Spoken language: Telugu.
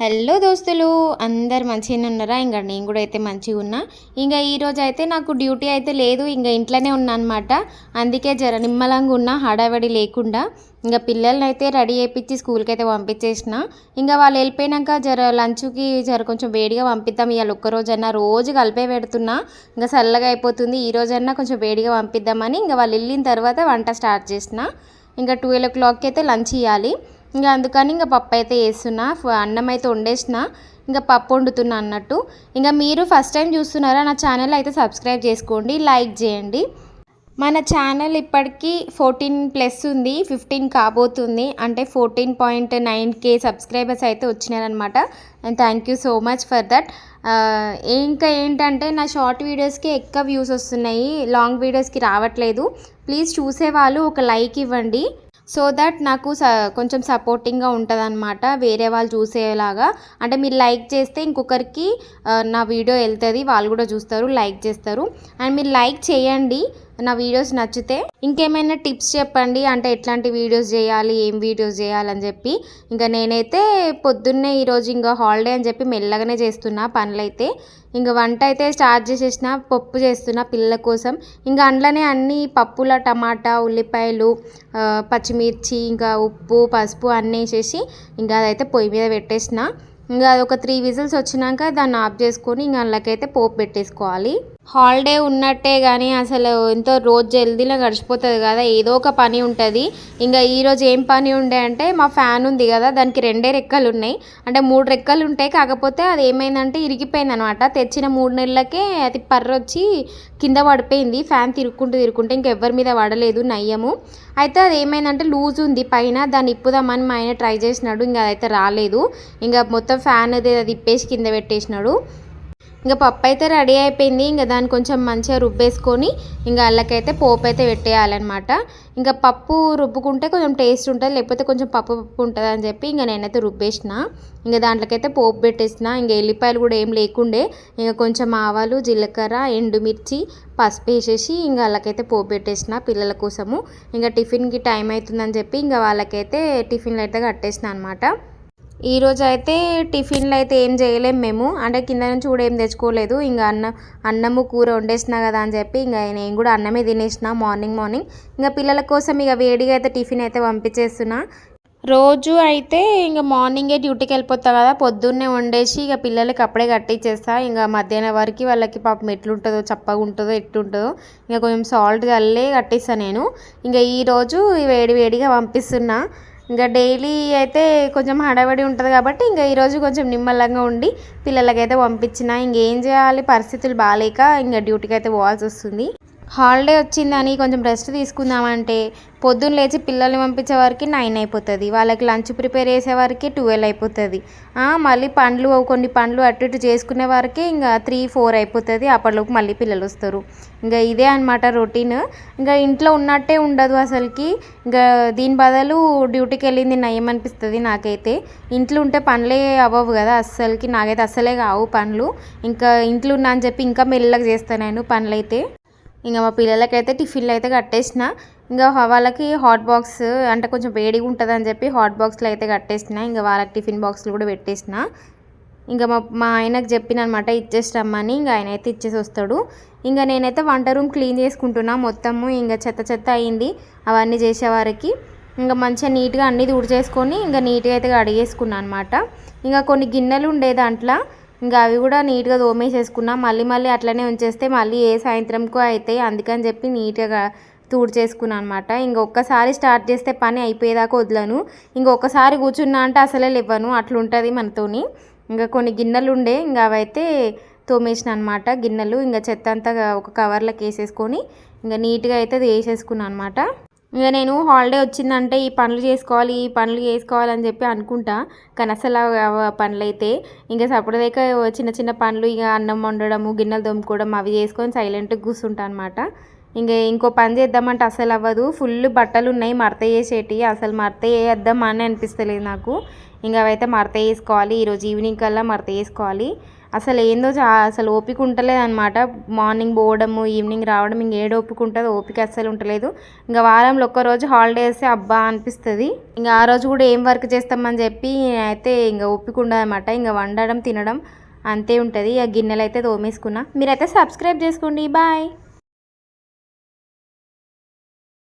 హలో దోస్తులు అందరు మంచిగానే ఉన్నారా? ఇంకా నేను కూడా అయితే మంచిగా ఉన్నా. ఇంకా ఈరోజు అయితే నాకు డ్యూటీ అయితే లేదు ఇంకా ఇంట్లోనే ఉన్నా అనమాట అందుకే జర నిమ్మలంగా ఉన్నా హడావడి లేకుండా. ఇంకా పిల్లల్ని అయితే రెడీ చేయించి స్కూల్కి అయితే పంపించేసిన. ఇంకా వాళ్ళు వెళ్ళిపోయినాక జర లంచ్కి జర కొంచెం వేడిగా పంపిద్దాం ఇవాళ ఒక్కరోజన్నా రోజు కలిపే పెడుతున్నా. ఇంకా చల్లగా అయిపోతుంది ఈ రోజన్నా కొంచెం వేడిగా పంపిద్దామని. ఇంకా వాళ్ళు వెళ్ళిన తర్వాత వంట స్టార్ట్ చేసిన. ఇంకా ట్వెల్వ్ ఓ క్లాక్కి అయితే లంచ్ ఇవ్వాలి ఇంకా అందుకని ఇంకా పప్పు అయితే వేస్తున్నా. అన్నం అయితే వండేసిన. ఇంకా పప్పు వండుతున్నా అన్నట్టు. ఇంకా మీరు ఫస్ట్ టైం చూస్తున్నారా నా ఛానల్ అయితే సబ్స్క్రైబ్ చేసుకోండి లైక్ చేయండి. మన ఛానల్ ఇప్పటికీ ఫోర్టీన్ ప్లస్ ఉంది ఫిఫ్టీన్ కాబోతుంది. అంటే fourteen point nine K subscribers అయితే వచ్చినారనమాట and thank you so much for that. ఇంకా ఏంటంటే నా షార్ట్ వీడియోస్కి ఎక్కువ వ్యూస్ వస్తున్నాయి లాంగ్ వీడియోస్కి రావట్లేదు. ప్లీజ్ చూసేవాళ్ళు ఒక లైక్ ఇవ్వండి. సో దట్ నాకు స కొంచెం సపోర్టింగ్గా ఉంటుంది అనమాట వేరే వాళ్ళు చూసేలాగా. అంటే మీరు లైక్ చేస్తే ఇంకొకరికి నా వీడియో వెళ్తుంది వాళ్ళు కూడా చూస్తారు లైక్ చేస్తారు. అండ్ మీరు లైక్ చేయండి నా వీడియోస్ నచ్చితే ఇంకేమైనా టిప్స్ చెప్పండి. అంటే ఎట్లాంటి వీడియోస్ చేయాలి ఏం వీడియోస్ చేయాలని చెప్పి. ఇంకా నేనైతే పొద్దున్నే ఈరోజు ఇంకా హాలిడే అని చెప్పి మెల్లగానే చేస్తున్నా పనులైతే. ఇంకా వంట అయితే స్టార్ట్ చేసేసిన పప్పు చేస్తున్నా పిల్లల కోసం. ఇంకా అందులోనే అన్ని పప్పుల టమాటా ఉల్లిపాయలు పచ్చిమిర్చి ఇంకా ఉప్పు పసుపు అన్నీ వేసేసి ఇంకా అదైతే పొయ్యి మీద పెట్టేసిన. ఇంకా అది ఒక త్రీ విజిల్స్ వచ్చినాక దాన్ని ఆఫ్ చేసుకొని ఇంకా అందులోకైతే పోపు పెట్టేసుకోవాలి. హాలిడే ఉన్నట్టే కానీ అసలు ఎంతో రోజు జల్దీలో గడిచిపోతుంది కదా ఏదో ఒక పని ఉంటుంది. ఇంకా ఈరోజు ఏం పని ఉండే అంటే మా ఫ్యాన్ ఉంది కదా దానికి రెండే రెక్కలు ఉన్నాయి. అంటే మూడు రెక్కలు ఉంటాయి కాకపోతే అది ఏమైందంటే ఇరిగిపోయింది అనమాట తెచ్చిన మూడు నెలలకే అది పర్రొచ్చి కింద పడిపోయింది. ఫ్యాన్ తిరుక్కుంటూ తిరుక్కుంటే ఇంకెవ్వరి మీద పడలేదు నయ్యము. అయితే అది ఏమైందంటే లూజ్ ఉంది. పైన దాన్ని ఇప్పుదామని మా ఆయన ట్రై చేసినాడు. ఇంకా అదైతే రాలేదు. ఇంకా మొత్తం ఫ్యాన్ అది అది ఇప్పేసి కింద పెట్టేసినాడు. ఇంకా పప్పు అయితే రెడీ అయిపోయింది. ఇంకా దాన్ని కొంచెం మంచిగా రుబ్బేసుకొని ఇంకా అల్లకైతే పోపు అయితే పెట్టేయాలన్నమాట. ఇంకా పప్పు రుబ్బుకుంటే కొంచెం టేస్ట్ ఉంటుంది లేకపోతే కొంచెం పప్పు పప్పు ఉంటుంది అని చెప్పి ఇంకా నేనైతే రుబ్బేసిన. ఇంకా దాంట్లోకైతే పోపు పెట్టేసిన. ఇంకా ఎల్లిపాయలు కూడా ఏం లేకుండే ఇంకా కొంచెం ఆవాలు జీలకర్ర ఎండుమిర్చి పసుపు వేసేసి ఇంకా వాళ్ళకైతే పోపు పెట్టేసిన పిల్లల కోసము. ఇంకా టిఫిన్కి టైం అవుతుందని చెప్పి ఇంకా వాళ్ళకైతే టిఫిన్లు అయితే కట్టేసిన అనమాట ఈరోజు అయితే టిఫిన్లు అయితే ఏం చేయలేము మేము. అంటే కింద నుంచి కూడా ఏం తెచ్చుకోలేదు. ఇంకా అన్నం అన్నము కూర వండేసినా కదా అని చెప్పి ఇంకా నేను కూడా అన్నమే తినేసిన మార్నింగ్ మార్నింగ్. ఇంకా పిల్లల కోసం ఇక వేడిగా అయితే టిఫిన్ అయితే పంపించేస్తున్నా. రోజు అయితే ఇంకా మార్నింగే డ్యూటీకి వెళ్ళిపోతా కదా. పొద్దున్నే వండేసి ఇక పిల్లలకి అప్పుడే కట్టించేస్తా ఇంకా మధ్యాహ్నం వరకు వాళ్ళకి పాపం ఎట్లుంటుందో చప్పగా ఉంటుందో ఎట్లుంటుందో ఇంకా కొంచెం సాల్ట్ చల్లే కట్టిస్తాను నేను. ఇంకా ఈరోజు వేడి వేడిగా పంపిస్తున్నా. ఇంకా డైలీ అయితే కొంచెం హడావిడి ఉంటుంది కాబట్టి ఇంకా ఈరోజు కొంచెం నిమ్మలంగా ఉండి పిల్లలకైతే పంపించిన. ఇంకేం చేయాలి? పరిస్థితులు బాగాలేక ఇంకా డ్యూటీకి అయితే పోవాల్సి వస్తుంది. హాలిడే వచ్చిందని కొంచెం రెస్ట్ తీసుకుందామంటే పొద్దున్న లేచి పిల్లల్ని పంపించే వరకు నైన్ అయిపోతుంది. వాళ్ళకి లంచ్ ప్రిపేర్ చేసే వరకు ట్వెల్వ్ అయిపోతుంది. మళ్ళీ పండ్లు కొన్ని పండ్లు అటు ఇటు చేసుకునే వరకే ఇంకా త్రీ ఫోర్ అయిపోతుంది. అప్పటిలోపు మళ్ళీ పిల్లలు వస్తారు. ఇంకా ఇదే అనమాట రొటీన్. ఇంకా ఇంట్లో ఉన్నట్టే ఉండదు అసలుకి. ఇంకా దీని బదులు డ్యూటీకి వెళ్ళింది నయం అనిపిస్తుంది నాకైతే. ఇంట్లో ఉంటే పనులే అవ్వవు కదా అస్సలకి. నాకైతే అస్సలే కావు పనులు. ఇంకా ఇంట్లో ఉన్నా అని చెప్పి ఇంకా మెల్లగా చేస్తాను నేను పనులైతే. ఇంకా మా పిల్లలకైతే టిఫిన్లు అయితే కట్టేసిన. ఇంకా వాళ్ళకి హాట్ బాక్స్ అంటే కొంచెం వేడిగా ఉంటుంది అని చెప్పి హాట్ బాక్స్లో అయితే కట్టేసిన. ఇంకా వాళ్ళకి టిఫిన్ బాక్స్లు కూడా పెట్టేసిన. ఇంకా మా మా ఆయనకు చెప్పిన అనమాట ఇచ్చేసి రమ్మని ఇంకా ఆయన అయితే ఇచ్చేసి వస్తాడు. ఇంకా నేనైతే వంట రూమ్ క్లీన్ చేసుకుంటున్నా మొత్తము. ఇంకా చెత్త చెత్త అయింది. అవన్నీ చేసేవారికి ఇంకా మంచిగా నీట్గా అన్నీ తుడిచేసుకొని ఇంకా నీట్గా అయితే కడిగేసుకున్నాను అనమాట ఇంకా కొన్ని గిన్నెలు ఉండే దాంట్లో ఇంకా అవి కూడా నీట్గా తోమేసేసుకున్నా మళ్ళీ మళ్ళీ అట్లనే ఉంచేస్తే మళ్ళీ ఏ సాయంత్రంకో అవుతాయి అందుకని చెప్పి నీట్గా చేసుకున్నాను అనమాట ఇంకొకసారి స్టార్ట్ చేస్తే పని అయిపోయేదాకా వదలను. ఇంకొకసారి కూర్చున్నా అంటే అసలే లేవను అట్లుంటుంది మనతోని. ఇంకా కొన్ని గిన్నెలు ఉండే ఇంకా అవైతే తోమేసిన అనమాట గిన్నెలు. ఇంకా చెత్త అంతా ఒక కవర్లోకి వేసేసుకొని ఇంకా నీట్గా అయితే అది వేసేసుకున్నాను అనమాట ఇంకా నేను హాలిడే వచ్చిందంటే ఈ పనులు చేసుకోవాలి ఈ పనులు చేసుకోవాలని చెప్పి అనుకుంటా. కానీ అసలు పనులు అయితే ఇంకా సపరేట్గా చిన్న చిన్న పనులు ఇక అన్నం వండడము గిన్నెలు దొమ్ముకోవడం అవి చేసుకొని సైలెంట్గా కూర్చుంటా అనమాట ఇంకా ఇంకో పని చేద్దామంటే అసలు అవ్వదు. ఫుల్ బట్టలు ఉన్నాయి మడత చేసేటి అసలు మడత వేద్దాం అని అనిపిస్తలేదు నాకు. ఇంకా అవైతే మడత వేసుకోవాలి. ఈరోజు ఈవినింగ్ కల్లా మడత వేసుకోవాలి. అసలు ఏందో చా అసలు ఓపిక ఉంటలేదు అనమాట మార్నింగ్ పోవడము ఈవినింగ్ రావడం ఇంక ఏడు ఓపిక ఉంటుంది ఓపిక అస్సలు ఉండలేదు ఇంకా వారంలో ఒక్కరోజు హాలిడే వేస్తే అబ్బా అనిపిస్తుంది. ఇంకా ఆ రోజు కూడా ఏం వర్క్ చేస్తామని చెప్పి అయితే ఇంకా ఓపిక ఉండదన్నమాట. ఇంకా వండడం తినడం అంతే ఉంటుంది. ఆ గిన్నెలు అయితే తోమేసుకున్నా. మీరైతే సబ్స్క్రైబ్ చేసుకోండి. బాయ్.